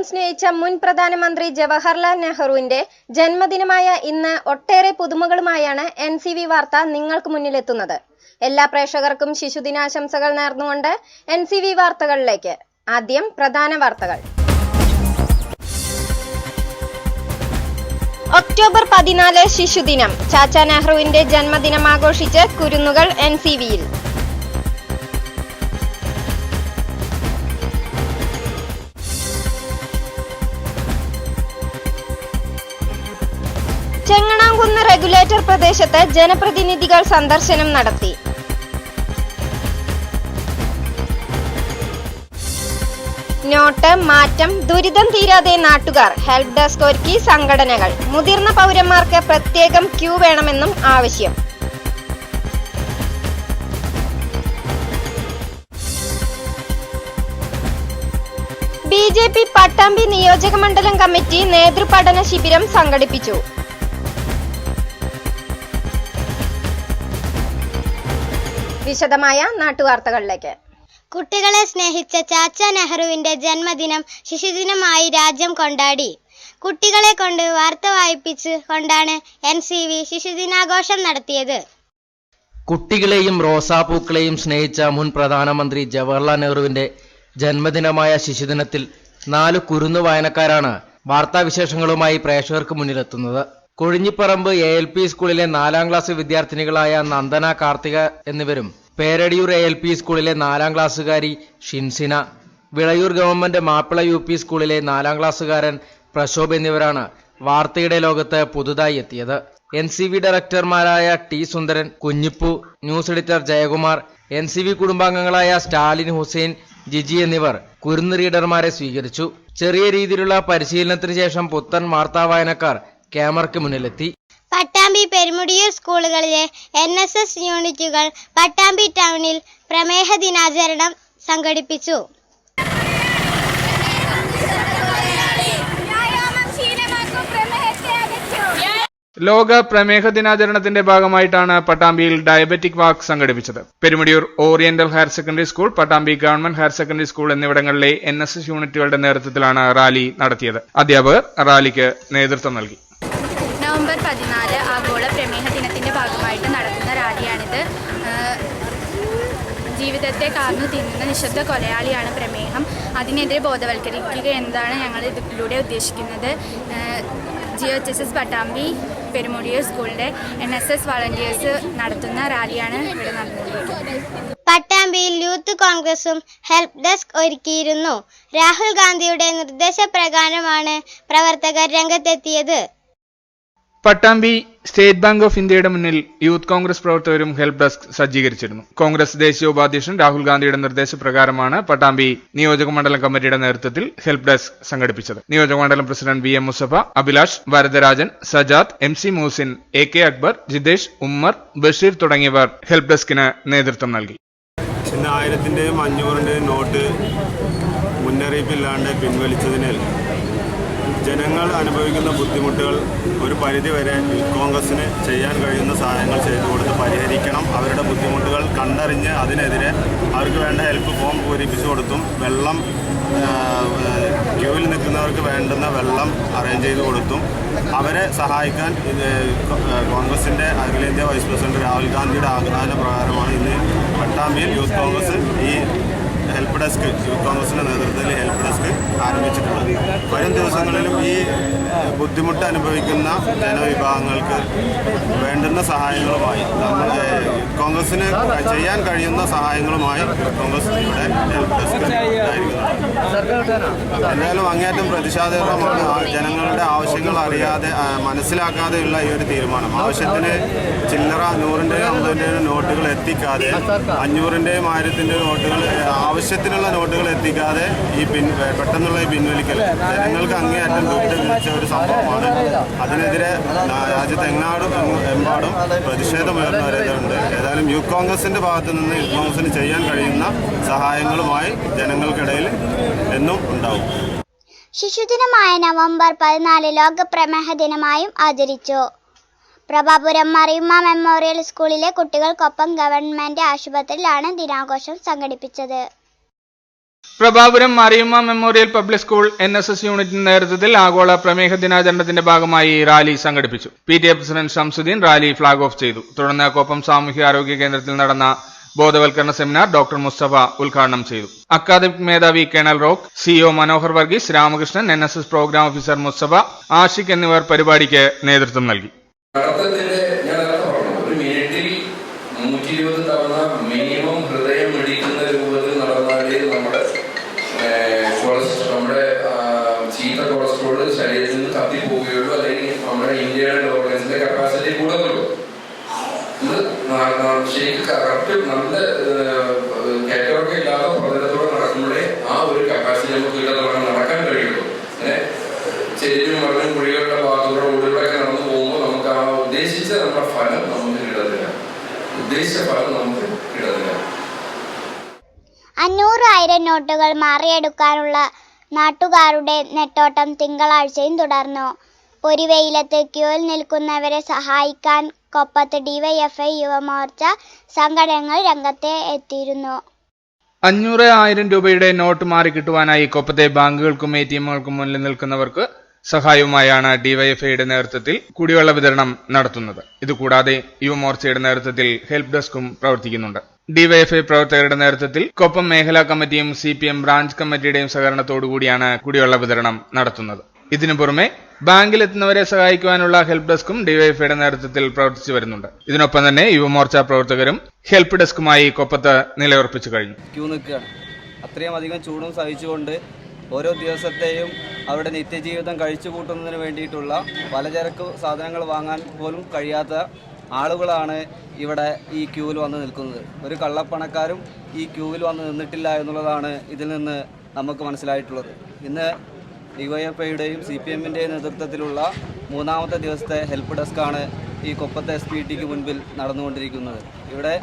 കുഞ്ഞുങ്ങളെ സ്നേഹിച്ച മുൻ പ്രധാനമന്ത്രി ജവഹർലാൽ നെഹ്റുവിന്റെ ജന്മദിനമായ ഇന്ന് ഒട്ടേറെ പുതുമകളുമായാണ് എൻ സി വി വാർത്ത നിങ്ങൾക്ക് മുന്നിലെത്തുന്നത്. എല്ലാ പ്രേക്ഷകർക്കും ശിശുദിനാശംസകൾ നേർന്നുകൊണ്ട് എൻ സി വി വാർത്തകളിലേക്ക്. ആദ്യം പ്രധാന വാർത്തകൾ. ഒക്ടോബർ പതിനാല് ശിശുദിനം. ചാച്ച നെഹ്റുവിന്റെ ജന്മദിനം ആഘോഷിച്ച് കുരുന്നുകൾ എൻ സി വിയിൽ റെഗുലേറ്റർ പ്രദേശത്ത് ജനപ്രതിനിധികൾ സന്ദർശനം നടത്തി. നോട്ട് മാറ്റം ദുരിതം തീരാതെ നാട്ടുകാർ ഹെൽപ് ഡെസ്ക് ഒരുക്കി സംഘടനകൾ. മുതിർന്ന പൗരന്മാർക്ക് പ്രത്യേകം ക്യൂ വേണമെന്നും ആവശ്യം. ബി ജെ പി പട്ടാമ്പി നിയോജക മണ്ഡലം കമ്മിറ്റി നേതൃപഠന ശിബിരം സംഘടിപ്പിച്ചു. വിശദമായ നാട്ടുവാർത്തകളിലേക്ക്. കുട്ടികളെ സ്നേഹിച്ച ചാച്ച നെഹ്റുവിന്റെ ജന്മദിനം ശിശുദിനമായി രാജ്യം കൊണ്ടാടി. കുട്ടികളെ കൊണ്ട് വാർത്ത വായിപ്പിച്ച് കൊണ്ടാണ് എൻ സി വി ശിശുദിനാഘോഷം നടത്തിയത്. കുട്ടികളെയും റോസാപ്പൂക്കളെയും സ്നേഹിച്ച മുൻ പ്രധാനമന്ത്രി ജവഹർലാൽ നെഹ്റുവിന്റെ ജന്മദിനമായ ശിശുദിനത്തിൽ നാല് കുരുന്നു വായനക്കാരാണ് വാർത്താവിശേഷങ്ങളുമായി പ്രേക്ഷകർക്ക് മുന്നിലെത്തുന്നത്. കൊഴിഞ്ഞിപ്പറമ്പ് എ എൽ പി സ്കൂളിലെ നാലാം ക്ലാസ് വിദ്യാർത്ഥിനികളായ നന്ദന കാർത്തിക എന്നിവരും പേരടിയൂർ എ എൽ പി സ്കൂളിലെ നാലാം ക്ലാസ്സുകാരി Shinsina Vilayur government Mappila U P സ്കൂളിലെ നാലാം ക്ലാസ്സുകാരൻ പ്രശോഭ് എന്നിവരാണ് വാർത്തയുടെ ലോകത്ത് പുതുതായി എത്തിയത്. N C V ഡയറക്ടർമാരായ T Sundaran Kunhippu news editor Jayakumar N C V കുടുംബാംഗങ്ങളായ Stalin Hussain Jiji എന്നിവർ കുരുന്ന് റീഡർമാരെ സ്വീകരിച്ചു. ചെറിയ രീതിയിലുള്ള പരിശീലനത്തിന് ശേഷം പുത്തൻ വാർത്താ വായനക്കാർ ക്യാമറയ്ക്ക് മുന്നിലെത്തി. പട്ടാമ്പി പെരുമുടിയൂർ സ്കൂളുകളിലെ എൻ എസ് എസ് യൂണിറ്റുകൾ പട്ടാമ്പി ടൗണിൽ പ്രമേഹ ദിനാചരണം സംഘടിപ്പിച്ചു. ലോക പ്രമേഹ ദിനാചരണത്തിന്റെ ഭാഗമായിട്ടാണ് പട്ടാമ്പിയിൽ ഡയബറ്റിക് വാക്ക് സംഘടിപ്പിച്ചത്. Perumudiyur oriental higher secondary school Pattambi government higher secondary school എന്നിവിടങ്ങളിലെ എൻ യൂണിറ്റുകളുടെ നേതൃത്വത്തിലാണ് റാലി നടത്തിയത്. അധ്യാപകർ റാലിക്ക് നേതൃത്വം നൽകി. നവംബർ പതിനാല് ആഗോള പ്രമേഹ ദിനത്തിന്റെ ഭാഗമായിട്ട് നടത്തുന്ന റാലിയാണിത്. ജീവിതത്തെ കാർന്നു തിന്നുന്ന നിശബ്ദ കൊലയാളിയാണ് പ്രമേഹം. അതിനെതിരെ ബോധവൽക്കരിക്കുക എന്നതാണ് ഞങ്ങൾ ഇതിലൂടെ ഉദ്ദേശിക്കുന്നത്. G H S S Pattambi Perumudiyur സ്കൂളിന്റെ എൻ എസ് എസ് വളണ്ടിയേഴ്സ് നടത്തുന്ന റാലിയാണ് ഇവിടെ നടന്നത് പട്ടാമ്പിയിൽ യൂത്ത് കോൺഗ്രസും ഹെൽപ്പ് ഡെസ്ക് ഒരുക്കിയിരുന്നു. രാഹുൽ ഗാന്ധിയുടെ നിർദ്ദേശപ്രകാരമാണ് പ്രവർത്തകർ രംഗത്തെത്തിയത്. പട്ടാമ്പി സ്റ്റേറ്റ് ബാങ്ക് ഓഫ് ഇന്ത്യയുടെ മുന്നിൽ യൂത്ത് കോൺഗ്രസ് പ്രവർത്തകരും ഹെൽപ്പ് ഡെസ്ക് സജ്ജീകരിച്ചിരുന്നു. കോൺഗ്രസ് ദേശീയ ഉപാധ്യക്ഷൻ രാഹുൽ ഗാന്ധിയുടെ നിർദ്ദേശപ്രകാരമാണ് പട്ടാമ്പി നിയോജക മണ്ഡലം കമ്മിറ്റിയുടെ നേതൃത്വത്തിൽ ഹെൽപ്പ് ഡെസ്ക് സംഘടിപ്പിച്ചത്. നിയോജക മണ്ഡലം president V M Musafa Abhilash Varadarajan Sajad M C Moosin A K Akbar Jithesh Ummer Basheer തുടങ്ങിയവർ ഹെൽപ്പ് ഡെസ്കിന് നേതൃത്വം നൽകി. ആയിരത്തിന്റെയും അഞ്ഞൂറിന്റെയും നോട്ട് മുന്നറിയിപ്പില്ലാണ്ട് പിൻവലിച്ചതിനാൽ ജനങ്ങൾ അനുഭവിക്കുന്ന ബുദ്ധിമുട്ടുകൾ ഒരു പരിധിവരെ കോൺഗ്രസിന് ചെയ്യാൻ കഴിയുന്ന സാധനങ്ങൾ ചെയ്തു കൊടുത്ത് പരിഹരിക്കണം. അവരുടെ ബുദ്ധിമുട്ടുകൾ കണ്ടറിഞ്ഞ് അതിനെതിരെ അവർക്ക് വേണ്ട ഹെൽപ്പ് ഫോം പൂരിപ്പിച്ചു കൊടുത്തും വെള്ളം ക്യൂവിൽ നിൽക്കുന്നവർക്ക് വേണ്ടുന്ന വെള്ളം അറേഞ്ച് ചെയ്ത് കൊടുത്തും അവരെ സഹായിക്കാൻ ഇത് കോൺഗ്രസിന്റെ അഖിലേന്ത്യാ വൈസ് പ്രസിഡന്റ് രാഹുൽ ഗാന്ധിയുടെ ആഗ്രഹ പ്രകാരമാണ് ഇന്ന് പട്ടാമ്പിയിൽ യൂത്ത് കോൺഗ്രസ് ഈ ഹെൽപ്പ് ഡെസ്ക് യൂത്ത് കോൺഗ്രസിന്റെ നേതൃത്വത്തിൽ ഹെൽപ്പ് ഡെസ്ക് ആരംഭിച്ചിട്ടുള്ളത്. വരും ദിവസങ്ങളിലും ഈ ബുദ്ധിമുട്ട് അനുഭവിക്കുന്ന ജനവിഭാഗങ്ങൾക്ക് വേണ്ടുന്ന സഹായങ്ങളുമായി നമ്മുടെ കോൺഗ്രസ്സിന് ചെയ്യാൻ കഴിയുന്ന സഹായങ്ങളുമായി കോൺഗ്രസ് ഇവിടെ എന്തായാലും അങ്ങേറ്റം പ്രതിഷേധകരമാണ്. ആ ജനങ്ങളുടെ ആവശ്യങ്ങൾ അറിയാതെ മനസ്സിലാക്കാതെയുള്ള ഈ ഒരു തീരുമാനം. ആവശ്യത്തിന് ചില്ലറ നൂറിന്റെയും അമ്പതിന്റെയും നോട്ടുകൾ എത്തിക്കാതെ അഞ്ഞൂറിന്റെയും ആയിരത്തിന്റെയും നോട്ടുകൾ ആവശ്യത്തിനുള്ള നോട്ടുകൾ എത്തിക്കാതെ ഈ പിൻ പെട്ടെന്നുള്ള ഈ പിൻവലിക്കൽ ജനങ്ങൾക്ക് അങ്ങേയറ്റം ദുരിതം വിളിച്ച ഒരു സംഭവമാണ്. അതിനെതിരെ രാജ്യത്തെങ്ങാടും എമ്പാടും പ്രതിഷേധം ഉയർന്നു വരുന്നുണ്ട്. ഏതായാലും യൂത്ത് കോൺഗ്രസിന്റെ ഭാഗത്തു നിന്ന് യൂത്ത് കോൺഗ്രസിന് ചെയ്യാൻ കഴിയുന്ന സഹായങ്ങളുമായി ജനങ്ങൾക്കിടയിൽ എന്നും ഉണ്ടാവും. ശിശുദിനമായ നവംബർ പതിനാല് ലോക പ്രമേഹ ദിനമായും ആചരിച്ചു. പ്രഭാപുരം മറിയമ്മ മെമ്മോറിയൽ സ്കൂളിലെ കുട്ടികൾക്കൊപ്പം ഗവൺമെന്റ് ആശുപത്രിയിലാണ് ദിനാഘോഷം സംഘടിപ്പിച്ചത്. Prabhapuram Mariyamma memorial public school N S S യൂണിറ്റിന്റെ നേതൃത്വത്തിൽ ആഗോള പ്രമേഹ ദിനാചരണത്തിന്റെ ഭാഗമായി റാലി സംഘടിപ്പിച്ചു. P T A president Shamsuddin rally flag off ചെയ്തു. തുടർന്ന് കോപ്പം സാമൂഹ്യാരോഗ്യ കേന്ദ്രത്തിൽ നടന്ന ബോധവൽക്കരണ സെമിനാർ ഡോക്ടർ മുസ്തഫ ഉദ്ഘാടനം ചെയ്തു. അക്കാദമിക് മേധാവി colonel Rock CEO Manohar Varghese Ramakrishnan N S S programme officer Mustafa Ashiq എന്നിവർ പരിപാടിക്ക് നേതൃത്വം നൽകി. ഹൃദയം നമ്മുടെ ചീത്ത കൊളസ്ട്രോൾ ശരീരത്തിൽ നിന്ന് കത്തിപ്പോവുകയുള്ളൂ. അല്ലെങ്കിൽ നമ്മുടെ ഇന്ത്യയുടെ ഓർഗൻസിന്റെ കപ്പാസിറ്റി ന- ശരിക്കും കറക്റ്റ് നല്ല കയറ്റമൊക്കെ ഇല്ലാത്ത പ്രതലത്തോടെ നടക്കുമ്പോഴേ ആ ഒരു കപ്പാസിറ്റി നമുക്ക് കിട്ടുന്ന നടക്കാൻ കഴിയുള്ളൂ. അങ്ങനെ ചെരിഞ്ഞും മറിഞ്ഞും കുഴികളുടെ ഭാഗത്തൂടെ ഉള്ളിലൂടെയൊക്കെ നടന്നു പോകുമ്പോൾ നമുക്ക് ആ ഉദ്ദേശിച്ച നമ്മുടെ ഫലം നമുക്ക് കിട്ടത്തില്ല ഉദ്ദേശിച്ച ഫലം നമുക്ക് കിട്ടത്തില്ല അഞ്ഞൂറ് നോട്ടുകൾ മാറിയെടുക്കാനുള്ള നാട്ടുകാരുടെ നെട്ടോട്ടം തിങ്കളാഴ്ചയും തുടർന്നു. പൊരിവെയിലത്ത് ക്യൂവിൽ നിൽക്കുന്നവരെ സഹായിക്കാൻ കൊപ്പത്ത് ഡിവൈഎഫ്ഐ യുവമോർച്ച സംഘടനകൾ രംഗത്തെ എത്തിയിരുന്നു. അഞ്ഞൂറ് ആയിരം രൂപയുടെ നോട്ട് മാറി കിട്ടുവാനായി കൊപ്പത്തെ ബാങ്കുകൾക്കും എ ടി എമ്മുകൾക്കും മുന്നിൽ നിൽക്കുന്നവർക്ക് സഹായവുമായാണ് ഡിവൈഎഫ്ഐയുടെ നേതൃത്വത്തിൽ കുടിവെള്ള വിതരണം നടത്തുന്നത്. ഇതുകൂടാതെ യുവമോർച്ചയുടെ നേതൃത്വത്തിൽ ഹെൽപ്പ് ഡെസ്കും പ്രവർത്തിക്കുന്നുണ്ട്. ഡിവൈഎഫ്ഐ പ്രവർത്തകരുടെ നേതൃത്വത്തിൽ കൊപ്പം മേഖലാ കമ്മിറ്റിയും സി ബ്രാഞ്ച് കമ്മിറ്റിയുടെയും സഹകരണത്തോടുകൂടിയാണ് കുടിവെള്ള വിതരണം നടത്തുന്നത്. ഇതിനു പുറമെ ബാങ്കിലെത്തുന്നവരെ സഹായിക്കുവാനുള്ള ഹെൽപ്പ് ഡെസ്കും ഡിവൈഎഫ്ഐയുടെ നേതൃത്വത്തിൽ പ്രവർത്തിച്ചു വരുന്നുണ്ട്. ഇതിനൊപ്പം തന്നെ യുവമോർച്ച പ്രവർത്തകരും ഹെൽപ്പ് ഡെസ്കുമായി കൊപ്പത്ത് നിലയുറപ്പിച്ചു കഴിഞ്ഞു. ക്യൂ നിൽക്കുകയാണ്. അത്രയും അധികം ചൂടും സഹിച്ചുകൊണ്ട് ഓരോ ദിവസത്തെയും അവരുടെ നിത്യജീവിതം കഴിച്ചു കൂട്ടുന്നതിന് വേണ്ടിയിട്ടുള്ള പലചരക്ക് സാധനങ്ങൾ വാങ്ങാൻ പോലും കഴിയാത്ത ആളുകളാണ് ഇവിടെ ഈ ക്യൂവിൽ വന്ന് നിൽക്കുന്നത്. ഒരു കള്ളപ്പണക്കാരും ഈ ക്യൂവിൽ വന്ന് നിന്നിട്ടില്ല എന്നുള്ളതാണ് ഇതിൽ നിന്ന് നമുക്ക് മനസ്സിലായിട്ടുള്ളത്. ഇന്ന് ഡിവൈഎഫ്ഐയുടെയും സി പി എമ്മിന്റെയും നേതൃത്വത്തിലുള്ള മൂന്നാമത്തെ ദിവസത്തെ ഹെൽപ്പ് ഡെസ്ക്കാണ് ഈ കൊപ്പത്തെ എസ് പി ടിക്ക് മുൻപിൽ നടന്നുകൊണ്ടിരിക്കുന്നത്. ഇവിടെ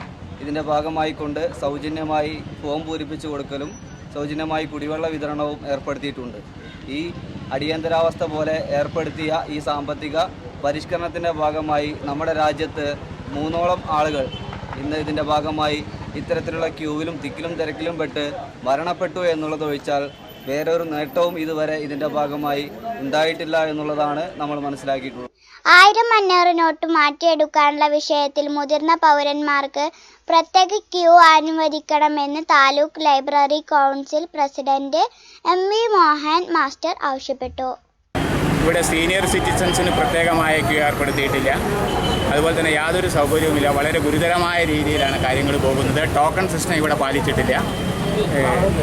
ഇതിന്റെ ഭാഗമായിക്കൊണ്ട് സൗജന്യമായി ഫോം പൂരിപ്പിച്ചു കൊടുക്കലും സൗജന്യമായി കുടിവെള്ള വിതരണവും ഏർപ്പെടുത്തിയിട്ടുണ്ട്. ഈ അടിയന്തരാവസ്ഥ പോലെ ഏർപ്പെടുത്തിയ ഈ സാമ്പത്തിക പരിഷ്കരണത്തിന്റെ ഭാഗമായി നമ്മുടെ രാജ്യത്ത് മൂന്നോളം ആളുകൾ ഇന്ന് ഇതിന്റെ ഭാഗമായി ഇത്തരത്തിലുള്ള ക്യൂവിലും തിക്കിലും തിരക്കിലും പെട്ട് മരണപ്പെട്ടു എന്നുള്ളത് ഒഴിച്ചാൽ വേറൊരു നേട്ടവും ഇതുവരെ ഇതിന്റെ ഭാഗമായി ഉണ്ടായിട്ടില്ല എന്നുള്ളതാണ് നമ്മൾ മനസ്സിലാക്കിയിട്ടുള്ളത്. ആയിരം അഞ്ഞൂറ് നോട്ട് മാറ്റിയെടുക്കാനുള്ള വിഷയത്തിൽ മുതിർന്ന പൗരന്മാർക്ക് പ്രത്യേക ക്യൂ അനുവദിക്കണമെന്ന് taluk library council president M V Mohan master ആവശ്യപ്പെട്ടു. ഇവിടെ സീനിയർ സിറ്റിസൺസിന് പ്രത്യേകമായ ക്യൂ ഏർപ്പെടുത്തിയിട്ടില്ല. അതുപോലെ തന്നെ യാതൊരു സൗകര്യവുമില്ല. വളരെ ഗുരുതരമായ രീതിയിലാണ് കാര്യങ്ങൾ പോകുന്നത്. ടോക്കൺ സിസ്റ്റം ഇവിടെ പാലിച്ചിട്ടില്ല.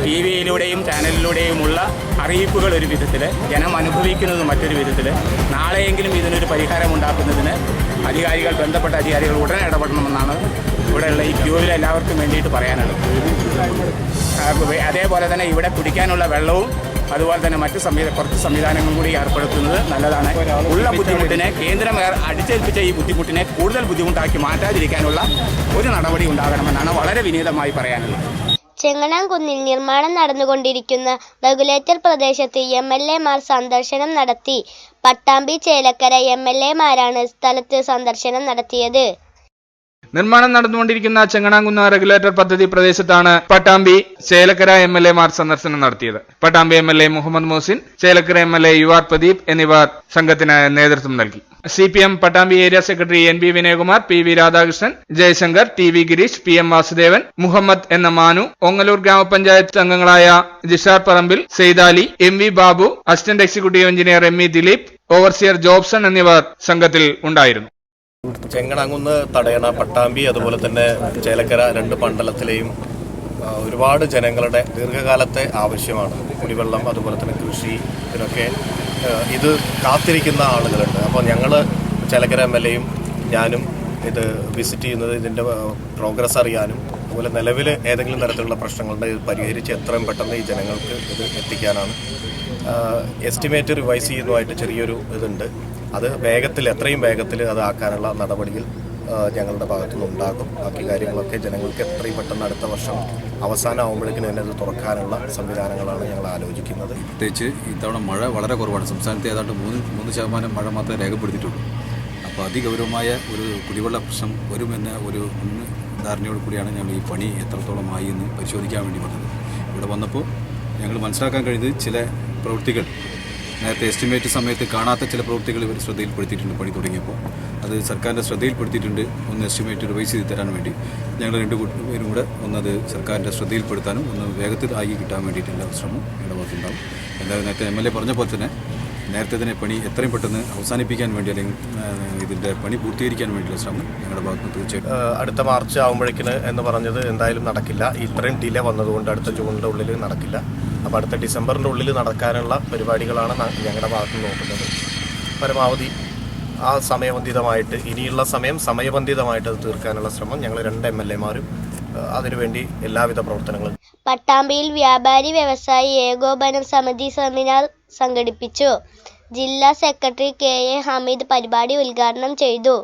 ടി വിയിലൂടെയും ചാനലിലൂടെയുമുള്ള അറിയിപ്പുകൾ ഒരു വിധത്തിൽ ജനം അനുഭവിക്കുന്നത് മറ്റൊരു വിധത്തിൽ നാളെയെങ്കിലും ഇതിനൊരു പരിഹാരം ഉണ്ടാക്കുന്നതിന് അധികാരികൾ ബന്ധപ്പെട്ട അധികാരികൾ ഉടനെ ഇടപെടണമെന്നാണ് ഇവിടെയുള്ള ഈ ക്യൂവിൽ എല്ലാവർക്കും വേണ്ടിയിട്ട് പറയാനുള്ളത്. അതേപോലെ തന്നെ ഇവിടെ കുടിക്കാനുള്ള വെള്ളവും അതുപോലെ തന്നെ മറ്റ് സംവിധ കുറച്ച് സംവിധാനങ്ങളും കൂടി ഏർപ്പെടുത്തുന്നത് നല്ലതാണ്. ഉള്ള ബുദ്ധിമുട്ടിനെ കേന്ദ്രം അടിച്ചേൽപ്പിച്ച ഈ ബുദ്ധിമുട്ടിനെ കൂടുതൽ ബുദ്ധിമുട്ടാക്കി മാറ്റാതിരിക്കാനുള്ള ഒരു നടപടി ഉണ്ടാകണമെന്നാണ് വളരെ വിനീതമായി പറയാനുള്ളത്. ചെങ്ങണാംകുന്നിൽ നിർമ്മാണം നടന്നുകൊണ്ടിരിക്കുന്ന റെഗുലേറ്റർ പ്രദേശത്ത് എം എൽ സന്ദർശനം നടത്തി. പട്ടാമ്പി ചേലക്കര എം എൽ എമാരാണ് സ്ഥലത്ത് സന്ദർശനം നടത്തിയത്. നിർമ്മാണം നടന്നുകൊണ്ടിരിക്കുന്ന ചെങ്ങണാങ്കുന്ന് റെഗുലേറ്റർ പദ്ധതി പ്രദേശത്താണ് പട്ടാമ്പി ചേലക്കര എം എൽ എമാർ സന്ദർശനം നടത്തിയത്. Pattambi M L A Muhammad Mohsin Chelakkara M L A U R Pradeep എന്നിവർ സംഘത്തിന് നേതൃത്വം നൽകി. C P M Pattambi area secretary N B Vinayakumar P V Radhakrishnan Jayashankar T V Gireesh P M Vasudevan Muhammad എന്ന മാനു ഒങ്ങലൂർ ഗ്രാമപഞ്ചായത്ത് അംഗങ്ങളായ Jishar Parambil Saithali M V Babu assistant executive engineer M E Dileep overseer Jobson എന്നിവർ സംഘത്തിൽ ഉണ്ടായിരുന്നു. ചെങ്ങണാങ്കുന്ന് തടയണ പട്ടാമ്പി അതുപോലെ തന്നെ ചേലക്കര രണ്ട് മണ്ഡലത്തിലെയും ഒരുപാട് ജനങ്ങളുടെ ദീർഘകാലത്തെ ആവശ്യമാണ്. കുടിവെള്ളം അതുപോലെ തന്നെ കൃഷി ഇതിനൊക്കെ ഇത് കാത്തിരിക്കുന്ന ആളുകളുണ്ട്. അപ്പോൾ ഞങ്ങൾ ചേലക്കര എം എൽ എയും ഞാനും ഇത് വിസിറ്റ് ചെയ്യുന്നത് ഇതിന്റെ പ്രോഗ്രസ് അറിയാനും അതുപോലെ നിലവിൽ ഏതെങ്കിലും തരത്തിലുള്ള പ്രശ്നങ്ങളുടെ പരിഹരിച്ച് എത്രയും പെട്ടെന്ന് ഈ ജനങ്ങൾക്ക് ഇത് എത്തിക്കാനാണ് എസ്റ്റിമേറ്റ് റിവൈസ് ചെയ്യുന്നതുമായിട്ട് ചെറിയൊരു ഇതുണ്ട്. അത് വേഗത്തിൽ എത്രയും വേഗത്തിൽ അത് ആക്കാനുള്ള നടപടിയിൽ ഞങ്ങളുടെ ഭാഗത്തുനിന്ന് ഉണ്ടാകും. ബാക്കി കാര്യങ്ങളൊക്കെ ജനങ്ങൾക്ക് എത്രയും പെട്ടെന്ന് അടുത്ത വർഷം അവസാനമാകുമ്പോഴേക്കും തന്നെ അത് തുറക്കാനുള്ള സംവിധാനങ്ങളാണ് ഞങ്ങൾ ആലോചിക്കുന്നത്. പ്രത്യേകിച്ച് ഇത്തവണ മഴ വളരെ കുറവാണ്. സംസ്ഥാനത്ത് ഏതാണ്ട് മൂന്ന് മൂന്ന് ശതമാനം മഴ മാത്രമേ രേഖപ്പെടുത്തിയിട്ടുള്ളൂ. അപ്പോൾ അതിഗൗരവമായ ഒരു കുടിവെള്ള പ്രശ്നം വരുമെന്ന ഒരു ധാരണയോട് കൂടിയാണ് ഞങ്ങൾ ഈ പണി എത്രത്തോളമായി എന്ന് പരിശോധിക്കാൻ വേണ്ടി വന്നത്. ഇവിടെ വന്നപ്പോൾ ഞങ്ങൾ മനസ്സിലാക്കാൻ കഴിഞ്ഞത് ചില പ്രവൃത്തികൾ നേരത്തെ എസ്റ്റിമേറ്റ് സമയത്ത് കാണാത്ത ചില പ്രവൃത്തികൾ ഇവർ ശ്രദ്ധയിൽപ്പെടുത്തിയിട്ടുണ്ട് പണി തുടങ്ങിയപ്പോൾ. അത് സർക്കാരിന്റെ ശ്രദ്ധയിൽപ്പെടുത്തിയിട്ടുണ്ട്. ഒന്ന് എസ്റ്റിമേറ്റ് റിവൈസ് ചെയ്ത് തരാൻ വേണ്ടി. ഞങ്ങൾ രണ്ട് പേരും കൂടെ ഒന്നത് സർക്കാരിന്റെ ശ്രദ്ധയിൽപ്പെടുത്താനും ഒന്ന് വേഗത്തിൽ ആയി കിട്ടാൻ വേണ്ടിയിട്ടുള്ള ശ്രമം ഭാഗത്തുണ്ടാവും എന്തായാലും നേരത്തെ എം എൽ എ പറഞ്ഞ പോലെ തന്നെ നേരത്തെ തന്നെ പണി എത്രയും പെട്ടെന്ന് അവസാനിപ്പിക്കാൻ വേണ്ടി അല്ലെങ്കിൽ ഇതിന്റെ പണി പൂർത്തീകരിക്കാൻ വേണ്ടിയുള്ള ശ്രമം ഞങ്ങളുടെ ഭാഗത്ത് തീർച്ചയായിട്ടും. അടുത്ത മാർച്ച് ആകുമ്പോഴേക്കിന് എന്ന് പറഞ്ഞത് എന്തായാലും നടക്കില്ല. ഇത്രയും ഡിലേ വന്നതുകൊണ്ട് അടുത്ത ജൂണിന്റെ ഉള്ളിൽ നടക്കില്ല. അപ്പോൾ അടുത്ത ഡിസംബറിന്റെ ഉള്ളിൽ നടക്കാനുള്ള പരിപാടികളാണ് ഞങ്ങളുടെ ഭാഗത്ത് നോക്കുന്നത്. പരമാവധി ആ സമയബന്ധിതമായിട്ട് ഇനിയുള്ള സമയം സമയബന്ധിതമായിട്ട് അത് തീർക്കാനുള്ള ശ്രമം ഞങ്ങൾ രണ്ട് എം എൽ എമാരും അതിനുവേണ്ടി എല്ലാവിധ പ്രവർത്തനങ്ങളും പട്ടാമ്പിയിൽ വ്യാപാരി വ്യവസായി ഏകോപന സമിതി സെമിനാർ സംഘടിപ്പിച്ചു. ജില്ലാ സെക്രട്ടറി കെ എ ഹമീദ് പരിപാടി ഉദ്ഘാടനം ചെയ്തു.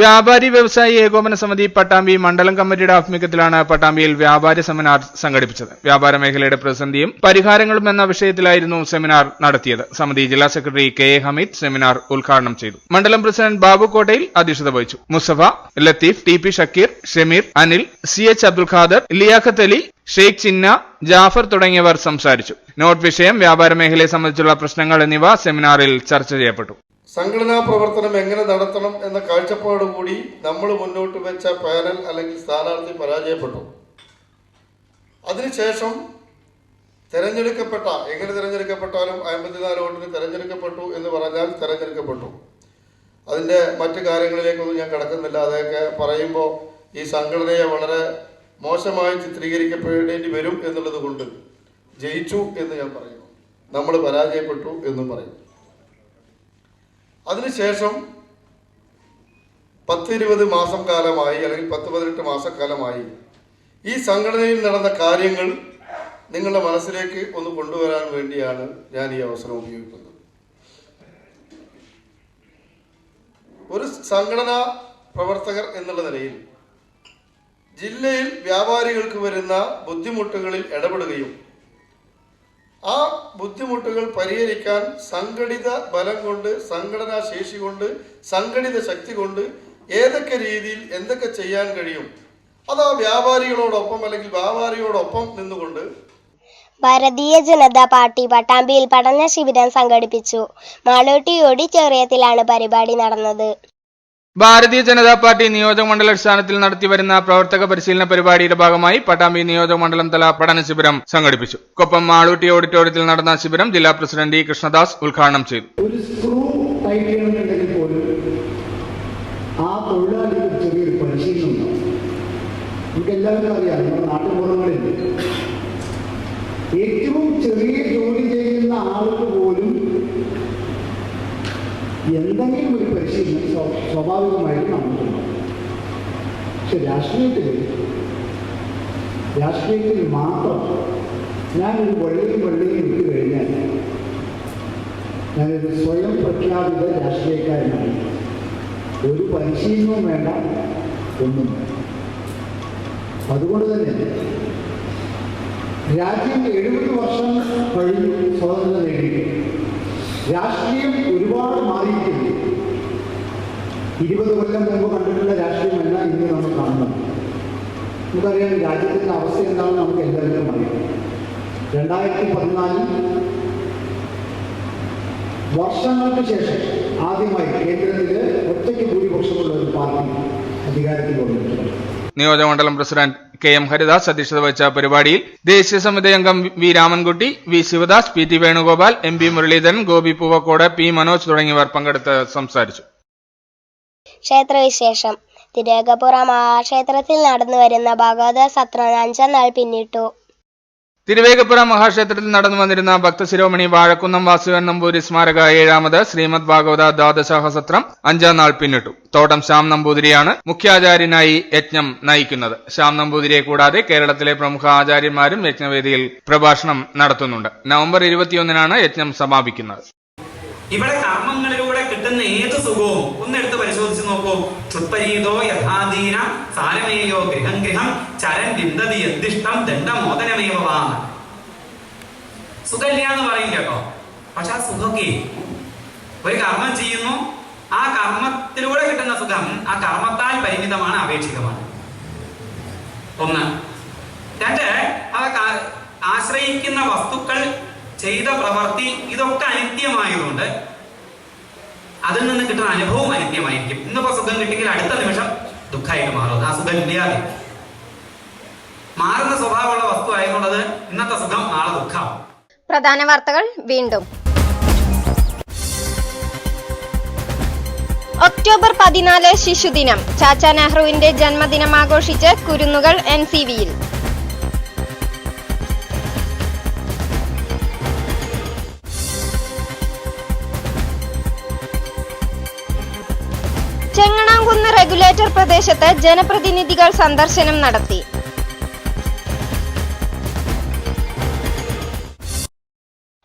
വ്യാപാരി വ്യവസായി ഏകോപന സമിതി പട്ടാമ്പി മണ്ഡലം കമ്മിറ്റിയുടെ ആഭിമുഖ്യത്തിലാണ് പട്ടാമ്പിയിൽ വ്യാപാരി സെമിനാർ സംഘടിപ്പിച്ചത്. വ്യാപാര മേഖലയുടെ പ്രതിസന്ധിയും പരിഹാരങ്ങളും എന്ന വിഷയത്തിലായിരുന്നു സെമിനാർ നടത്തിയത്. സമിതി ജില്ലാ secretary K A Hameed seminar ഉദ്ഘാടനം ചെയ്തു. മണ്ഡലം പ്രസിഡന്റ് ബാബു കോട്ടയിൽ അധ്യക്ഷത വഹിച്ചു. Musafa Latheef T P Shakeer Shameer Anil C H Abdul Khader Liyakath Ali Sheikh Chinna Jafar തുടങ്ങിയവർ സംസാരിച്ചു. നോട്ട് വിഷയം വ്യാപാര മേഖലയെ സംബന്ധിച്ചുള്ള പ്രശ്നങ്ങൾ എന്നിവ സെമിനാറിൽ ചർച്ച ചെയ്യപ്പെട്ടു. സംഘടനാ പ്രവർത്തനം എങ്ങനെ നടത്തണം എന്ന കാഴ്ചപ്പാടുകൂടി നമ്മൾ മുന്നോട്ട് വെച്ച പാനൽ അല്ലെങ്കിൽ സ്ഥാനാർത്ഥി പരാജയപ്പെട്ടു. അതിനുശേഷം തിരഞ്ഞെടുക്കപ്പെട്ട എങ്ങനെ തിരഞ്ഞെടുക്കപ്പെട്ടാലും അമ്പത്തിനാല് വോട്ടിന് തിരഞ്ഞെടുക്കപ്പെട്ടു എന്ന് പറഞ്ഞാൽ തിരഞ്ഞെടുക്കപ്പെട്ടു. അതിന്റെ മറ്റു കാര്യങ്ങളിലേക്കൊന്നും ഞാൻ കിടക്കുന്നില്ല. അതൊക്കെ പറയുമ്പോൾ ഈ സംഘടനയെ വളരെ മോശമായി ചിത്രീകരിക്കപ്പെടേണ്ടി വരും എന്നുള്ളത് കൊണ്ട് ജയിച്ചു എന്ന് ഞാൻ പറയുന്നു. നമ്മൾ പരാജയപ്പെട്ടു എന്നും പറയും അതിനുശേഷം പത്തിരുപത് മാസം കാലമായി അല്ലെങ്കിൽ പത്ത് പതിനെട്ട് മാസക്കാലമായി ഈ സംഘടനയിൽ നടന്ന കാര്യങ്ങൾ നിങ്ങളുടെ മനസ്സിലേക്ക് ഒന്ന് കൊണ്ടുവരാൻ വേണ്ടിയാണ് ഞാൻ ഈ അവസരം ഉപയോഗിക്കുന്നത്. ഒരു സംഘടനാ പ്രവർത്തകർ എന്നുള്ള നിലയിൽ ജില്ലയിൽ വ്യാപാരികൾക്ക് വരുന്ന ബുദ്ധിമുട്ടുകളിൽ ഇടപെടുകയും ആ ബുദ്ധിമുട്ടുകൾ പരിഹരിക്കാൻ സംഘടിത ബലം കൊണ്ട് സംഘടനാ ശേഷി കൊണ്ട് സംഘടിത ശക്തി കൊണ്ട് ഏതൊക്കെ രീതിയിൽ എന്തൊക്കെ ചെയ്യാൻ കഴിയും? അത് ആ വ്യാപാരികളോടൊപ്പം അല്ലെങ്കിൽ വ്യാപാരിയോടൊപ്പം നിന്നുകൊണ്ട് ഭാരതീയ ജനതാ പാർട്ടി പട്ടാമ്പിയിൽ പഠന ശിബിരം സംഘടിപ്പിച്ചു. മാളൂട്ടി ഓഡിറ്റോറിയത്തിലാണ് പരിപാടി നടന്നത്. ഭാരതീയ ജനതാ പാർട്ടി നിയോജക മണ്ഡല അടിസ്ഥാനത്തിൽ നടത്തിവരുന്ന പ്രവർത്തക പരിശീലന പരിപാടിയുടെ ഭാഗമായി പട്ടാമ്പി നിയോജക മണ്ഡലം തല പഠന ശിബിരം സംഘടിപ്പിച്ചു. കൊപ്പം മാളൂട്ടി ഓഡിറ്റോറിയത്തിൽ നടന്ന ശിബിരം ജില്ലാ പ്രസിഡന്റ് ഇ കൃഷ്ണദാസ് ഉദ്ഘാടനം ചെയ്തു. ഏറ്റവും ചെറിയ ജോലി ചെയ്യുന്ന പോലും എന്തെങ്കിലും ഒരു പരിശീലനം സ്വ- സ്വാഭാവികമായിട്ട് നമുക്കുണ്ടാവും പക്ഷെ രാഷ്ട്രീയത്തിൽ രാഷ്ട്രീയത്തിൽ മാത്രം ഞാനൊരു വെള്ളയും വെള്ളയും ഇട്ട് കഴിഞ്ഞാൽ ഞാനൊരു സ്വയം പ്രഖ്യാപിത രാഷ്ട്രീയക്കാരനാണ് ഒരു പരിശീലനവും വേണ്ട ഒന്നും അതുകൊണ്ട് തന്നെ രാജ്യം എഴുപത് വർഷം കഴിഞ്ഞു സ്വാതന്ത്ര്യം നേടി രാഷ്ട്രീയം ഒരുപാട് മാറിയിട്ടുണ്ട്. ഇരുപത് കൊല്ലം മുമ്പ് കണ്ടിട്ടുള്ള രാഷ്ട്രീയമല്ല ഇന്ന് നമ്മൾ കാണുന്നത്. നമുക്കറിയാം രാജ്യത്തിന്റെ അവസ്ഥ എന്താണെന്ന് നമുക്ക് എല്ലാവർക്കും അറിയാം. രണ്ടായിരത്തി പതിനാലിൽ വർഷങ്ങൾക്ക് ശേഷം ആദ്യമായി കേന്ദ്രത്തിൽ ഒറ്റയ്ക്ക് ഭൂരിപക്ഷമുള്ള ഒരു പാർട്ടി അധികാരത്തിൽ വന്നിട്ടുണ്ട്. നിയോജകമണ്ഡലം പ്രസിഡന്റ് കെ എം ഹരിദാസ് അധ്യക്ഷത വഹിച്ച പരിപാടിയിൽ ദേശീയ സമിതി അംഗം V Ramankutty V Shivadas P T Venugopal M P Muraleedharan Gopi Poovakkode P Manoj തുടങ്ങിയവർ പങ്കെടുത്ത് സംസാരിച്ചു. ക്ഷേത്രവിശേഷം. തിരേകപ്പുറ മഹാക്ഷേത്രത്തിൽ നടന്നു വരുന്ന ഭാഗവത സത്രം അഞ്ചാം നാൾ പിന്നിട്ടു. തിരുവേഗപ്പുര മഹാക്ഷേത്രത്തിൽ നടന്നു വന്നിരുന്ന ഭക്തശിരോമണി വാഴക്കുന്നം വാസുവൻ നമ്പൂരി സ്മാരക ഏഴാമത് ശ്രീമദ് ഭാഗവത ദ്വാദശാഹസത്രം അഞ്ചാം നാൾ പിന്നിട്ടു. തോട്ടം ശ്യാം നമ്പൂതിരിയാണ് മുഖ്യാചാര്യനായി യജ്ഞം നയിക്കുന്നത്. ശ്യാം നമ്പൂതിരിയെ കൂടാതെ കേരളത്തിലെ പ്രമുഖ ആചാര്യന്മാരും യജ്ഞവേദിയിൽ പ്രഭാഷണം നടത്തുന്നുണ്ട്. നവംബർ ഇരുപത്തിയൊന്നിനാണ് യജ്ഞം സമാപിക്കുന്നത്. ഇവിടെ കർമ്മങ്ങളിലൂടെ കിട്ടുന്ന ഏത് സുഖവും ഒന്നെടുത്ത് തൃപ്പരീതോ യഥാധീന സാരമേയോ ഗൃഹം ഗൃഹം ചരൻ നിന്ദതി യദ്ദിഷ്ടം ദണ്ഡമോദനമേവാണ് സുഖമില്ല എന്ന് പറയും കേട്ടോ. പക്ഷെ ആ സുഖമൊക്കെ ഒരു കർമ്മം ചെയ്യുന്നു. ആ കർമ്മത്തിലൂടെ കിട്ടുന്ന സുഖം ആ കർമ്മത്താൽ പരിമിതമാണ് അപേക്ഷിതമാണ്. ഒന്ന്. രണ്ട് ആശ്രയിക്കുന്ന വസ്തുക്കൾ ചെയ്ത പ്രവൃത്തി ഇതൊക്കെ അനിത്യമായതുകൊണ്ട് അതിൽ നിന്ന് കിട്ടുന്ന അനുഭവം അനിത്യമായിരിക്കും ഇന്നിപ്പോ സുഖം കിട്ടിയെങ്കിൽ അടുത്ത നിമിഷം ദുഃഖമായിട്ട് മാറും. ആ സുഖം ഇല്ലാതെ. മാറുന്ന സ്വഭാവമുള്ള വസ്തു ആയതുകൊണ്ടത് ഇന്നത്തെ സുഖം നാളെ ദുഃഖം. പ്രധാന വാർത്തകൾ വീണ്ടും. ഒക്ടോബർ പതിനാല് ശിശുദിനം. ചാച്ച നെഹ്റുവിന്റെ ജന്മദിനം ആഘോഷിച്ച് കുരുന്നുകൾ എൻ സി വിയിൽ. റെഗുലേറ്റർ പ്രദേശത്ത് ജനപ്രതിനിധികൾ സന്ദർശനം നടത്തി.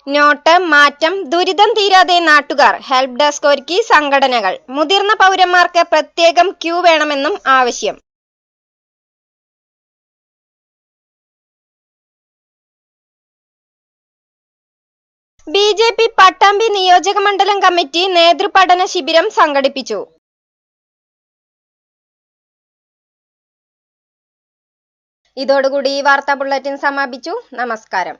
നോട്ട് മാറ്റം ദുരിതം തീരാതെ നാട്ടുകാർ ഹെൽപ് ഡെസ്ക് ഒരുക്കി സംഘടനകൾ. മുതിർന്ന പൗരന്മാർക്ക് പ്രത്യേകം ക്യൂ വേണമെന്നും ആവശ്യം. ബി ജെ പി പട്ടാമ്പി നിയോജക മണ്ഡലം കമ്മിറ്റി നേതൃപഠന ശിബിരം സംഘടിപ്പിച്ചു. ഇതോടുകൂടി ഈ വാർത്താ ബുള്ളറ്റിൻ സമാപിച്ചു. നമസ്കാരം.